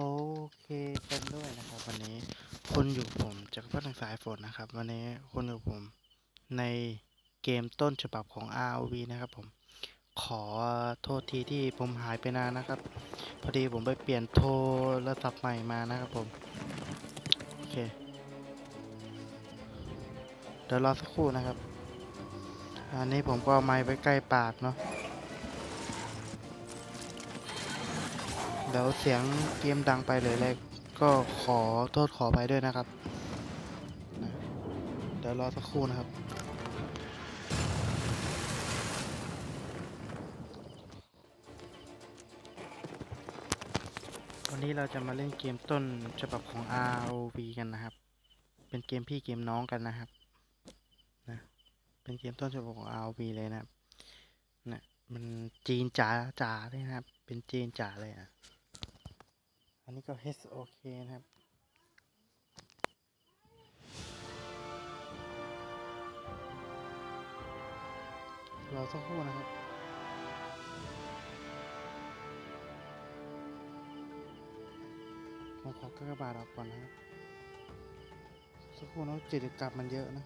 โอเคกันด้วยนะครับวันนี้คุณอยู่ผมจากรพัฒน์สายฝนนะครับ วันนี้คุณอยู่ผมในเกมต้นฉบับของ ROV นะครับผมขอโทษทีที่ผมหายไปนานนะครับ พอดีผมไปเปลี่ยนโทรศัพท์ใหม่มานะครับผมโอเคเดี๋ยวรอสักครู่นะครับ อันนี้ผมก็เอาไมค์ไว้ใกล้ปากเนาะ เดี๋ยวเสียงเกมดังไปเลยเลยก็ขอโทษขอไปด้วยนะครับ เดี๋ยวรอสักครู่นะครับวันนี้เราจะมาเล่นเกมต้นฉบับของ ROV กันนะครับ เป็นเกมพี่เกมน้องกันนะครับ นะ เป็นเกมต้นฉบับของ ROV เลยนะครับนะมันจีนจ๋าจ๋าเลยนะครับ เป็นจีนจ๋าเลยอะ อันนี้ก็ HOK นะครับรอสักครู่นะครับผมขอกระบาดออกก่อนนะครับ สักครู่นะกิจกรรมมันเยอะนะ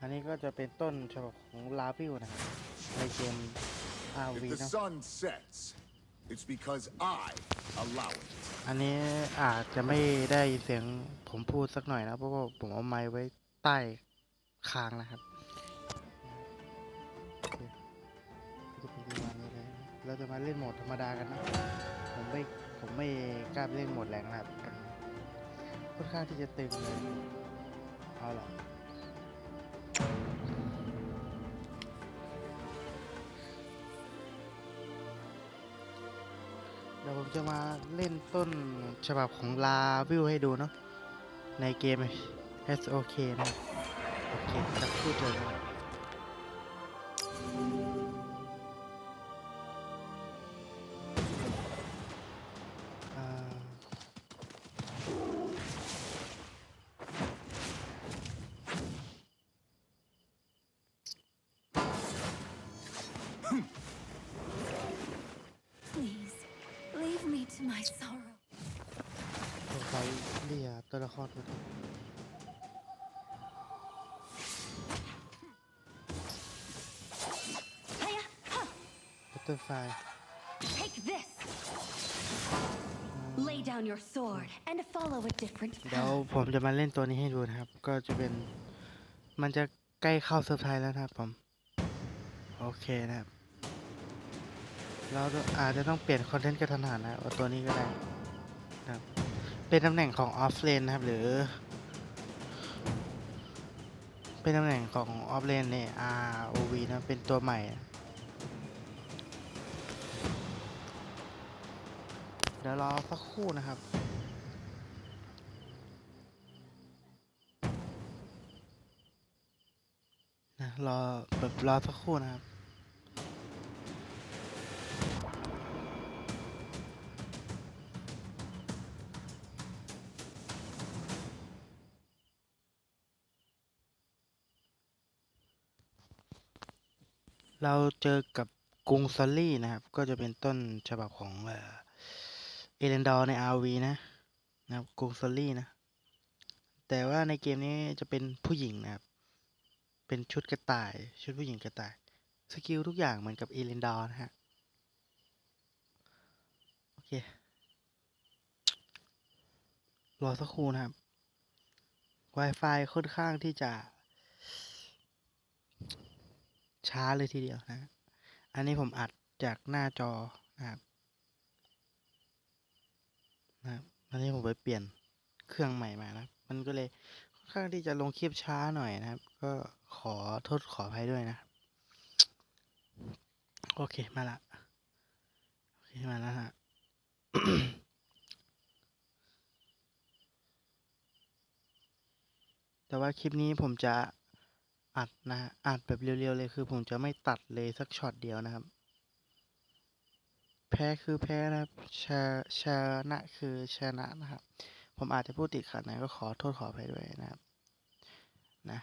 อันนี้ก็จะเป็นต้นฉบับของลาวิวนะครับในเกม RV นะ it's because I allow it. อันนี้อาจจะไม่ได้ยินเสียงผมพูดสักหน่อยนะเพราะว่าผมเอาไมค์ไว้ใต้คางนะครับเคก็จะเป็นประมาณนี้เลยเราจะมาเล่นโหมดธรรมดากันนะ ผมไม่ผมไม่กล้าเล่นโหมดแรงนะครับค่อนข้างที่จะตึงเลยเอาล่ะ ดี๋ยวผมจะมาเล่นต้นฉบับของลาวิวให้ดูเนาะในเกม SOK นะโอเคจะพูดเลยน my sorrow. สงสัยเรียตัวละครตัวนี้ Hiya! Huh. บัตเตอร์ไฟ Take this! Lay down your sword and follow a different เดี๋ยว path. ผมจะมาเล่นตัวนี้ให้ดูนะครับ ก็จะเป็น มันจะใกล้เข้าเซอร์ไพรส์แล้วนะครับผม โอเคนะครับ เราอาจจะต้องเปลี่ยนคอนเทนต์กระทันหันนะเอาตัวนี้ก็ได้นะครับเป็นตำแหน่งของออฟเลนนะครับ หรือ เป็นตำแหน่งของออฟเลนใน ROV นะเป็นตัวใหม่เดี๋ยวรอสักครู่นะครับนะรอแบบรอสักครู่นะครับ เราเจอกับกรุงซอลลี่นะครับ ก็จะเป็นต้นฉบับของเอเลนดอร์ใน RV นะนะครับกรุงซอลลี่นะ แต่ว่าในเกมนี้จะเป็นผู้หญิงนะครับ เป็นชุดกระต่าย ชุดผู้หญิงกระต่าย สกิลทุกอย่างเหมือนกับเอเลนดอร์นะฮะ โอเค รอสักครู่นะครับ Wi-Fi ค่อนข้างที่จะ ช้าเลยทีเดียวนะ อันนี้ผมอัดจากหน้าจอนะครับนะครับอันนี้ผมไปเปลี่ยนเครื่องใหม่มานะครับมันก็เลยค่อนข้างที่จะลงคลิปช้าหน่อยนะครับ ก็ขอโทษขออภัยด้วยนะ โอเคมาละโอเคมาแล้วฮะแต่ว่าคลิปนี้ผมจะ อัดนะอัดแบบเร็วๆเลยคือผมจะไม่ตัดเลยสักช็อตเดียวนะครับ แพ้คือแพ้นะครับชาชนะคือชนะนะครับ ผมอาจจะพูดติดขัดนะก็ขอโทษขออภัยด้วยนะครับ นะ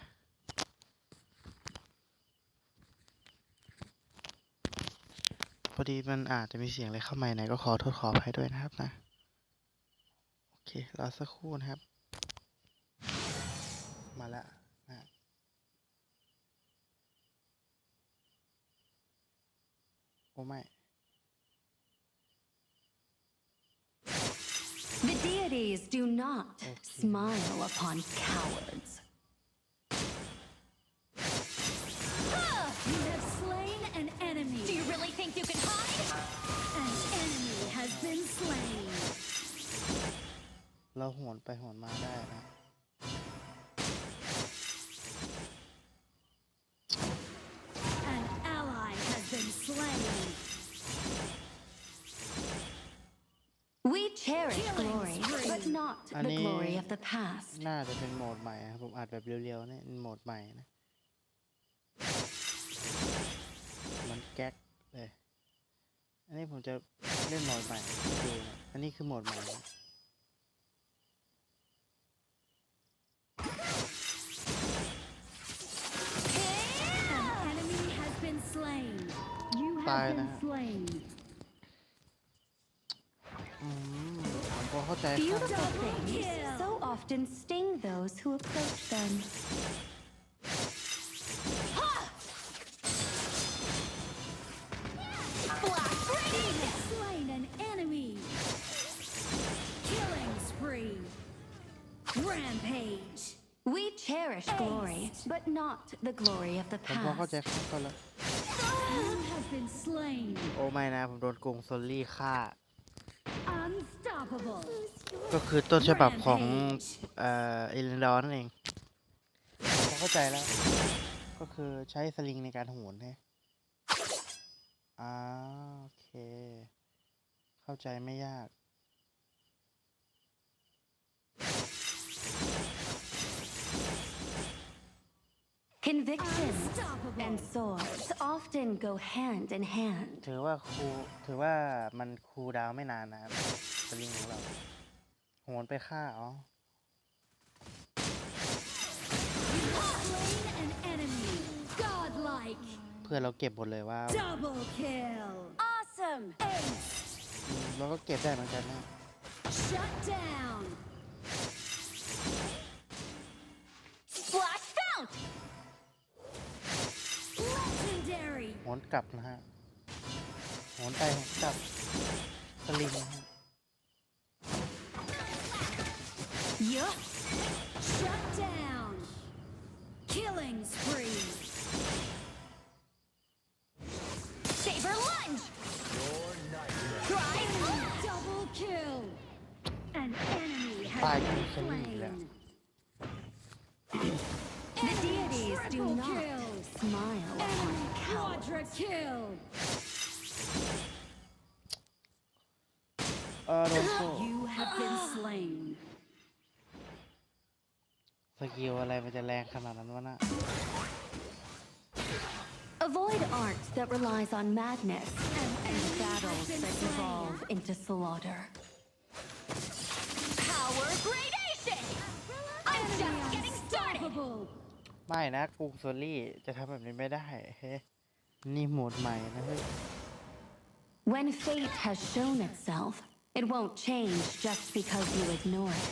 พอดีมันอาจจะมีเสียงอะไรเข้ามาไหนก็ขอโทษขออภัยด้วยนะครับนะโอเครอสักครู่นะครับ มาแล้ว อ้ไม่ The deities do not Okay. smile upon cowards. You have slain an enemy. Do you really think you can hide? An enemy has been slain. เราโหนไปโหนมาได้นะ spree. but not the Ani- glory of the past. น่าจะเป็นโหมดใหม่นะครับผมอัดแบบเร็วๆเนี่ยโหมดใหม่นะ มันแก๊กเลย อันนี้ผมจะเล่นโหมดใหม่ให้ดูนะอันนี้คือโหมดใหม่นะ An enemy has been slain. You have Bye been now. slain. เข้าใจครับ Beautiful Double things kill. so often sting those who approach them. Blast radiant! Slain an enemy. Killing spree. Rampage. We cherish glory, but not the glory of the ผมพอเข้าใจ past. ครับตอนละ You have been slain. โอ้ไม่นะ ผมโดนกรุงโซลลี่ฆ่า Unstoppable. ก็คือต้นฉบับของ Rampage. เอ่อเอเลนดอร์นั่นเองผมเข้าใจแล้ว ก็คือใช้สลิงในการโหนใช่อ่าโอเค เข้าใจไม่ยาก Conviction Unstoppable. and swords often go hand in hand. ถือว่าครูถือว่ามันคูลดาวน์ไม่นานนะครับสลิงของเราโหนไปฆ่าอ๋อ Slain an enemy. Godlike. เพื่อนเราเก็บหมดเลยว่า Double kill. Awesome! Ace. เราก็เก็บได้เหมือนกันนะ Shut down. Splash fount! Legendary. โหนกลับนะฮะโหนไปโหนกลับสลิงนะฮะ Killing spree. Saber lunge. Double kill. An enemy has been slain. the deities do not smile Quadra kill. I don't know. You have been slain. สกิลอะไรมันจะแรงขนาดนั้นวะน่ะ Avoid art that relies on madness An and enemy has battles been that slain. devolve into slaughter. Power gradation! I'm Enemy just getting started! unstoppable. ไม่นะกรุงโซลี่จะทำแบบนี้ไม่ได้ เฮ้ยนี่โหมดใหม่นะเฮ้ย When fate has shown itself, it won't change just because you ignore it.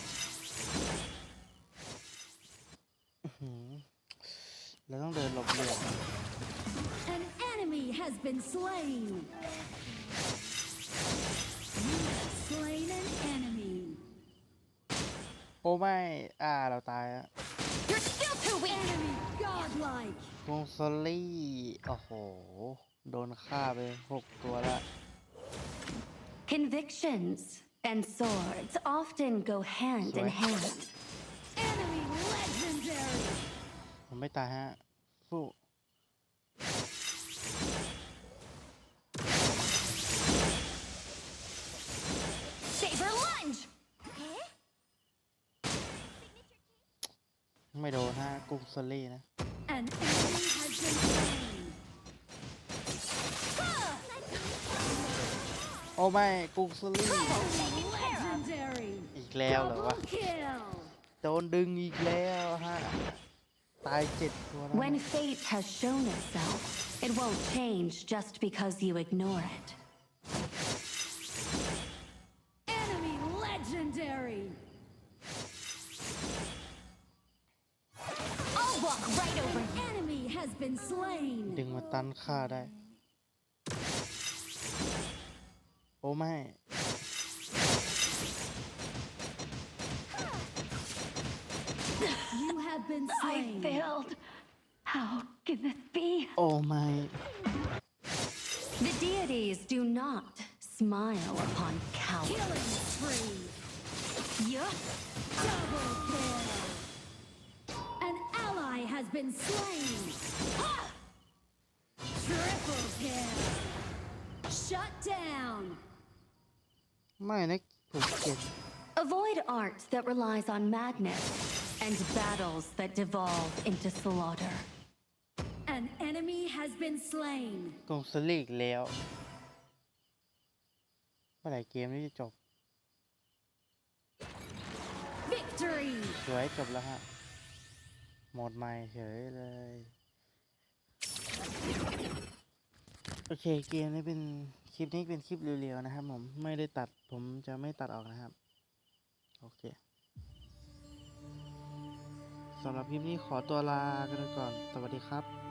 หืมเราต้องเดินหลบเหลี่ยม An enemy has been slain. You have slain an enemy. โอ้ไม่ อ่า เราตายอะ You're still too weak! Enemy godlike. กรุงโซลี่ โอ้โห โดนฆ่าไปหกตัวละ Convictions and swords often go hand in Swear. hand. ผมไม่ตายฮะสู้ Saber lunge! ไม่โดนฮะกรุงโซลี่นะ An enemy has been slain. โอ้ไม่กรุงโซลี่ Legendary. อีกแล้วเหรอวะ Double kill. โดนดึงอีกแล้วฮะ ตายเจ็ดตัวแล้ว When นะ fate has shown itself, it won't change just because you ignore it. Enemy legendary. I'll walk right over An enemy has been slain. ดึงมาตันฆ่าได้ โอ้ไม่ have been slain. I failed. How can this be? Oh my. The deities do not smile upon cowards. Killing spree. Yup. Double kill. An ally has been slain. Ha! Triple kill. Shut down. My neck. Avoid art that relies on madness and battles that devolve into slaughter. An enemy has been slain. กงสลีกแล้วเมื่อไหร่เกมนี้จะจบ Victory. สวยจบแล้วฮะหมดไม่เฉยเลย โอเคเกมนี้เป็นคลิปนี้เป็นคลิปเรียวๆนะครับผมไม่ได้ตัดผมจะไม่ตัดออกนะครับ โอเค สำหรับคลิปนี้ขอตัวลากันก่อน สวัสดีครับ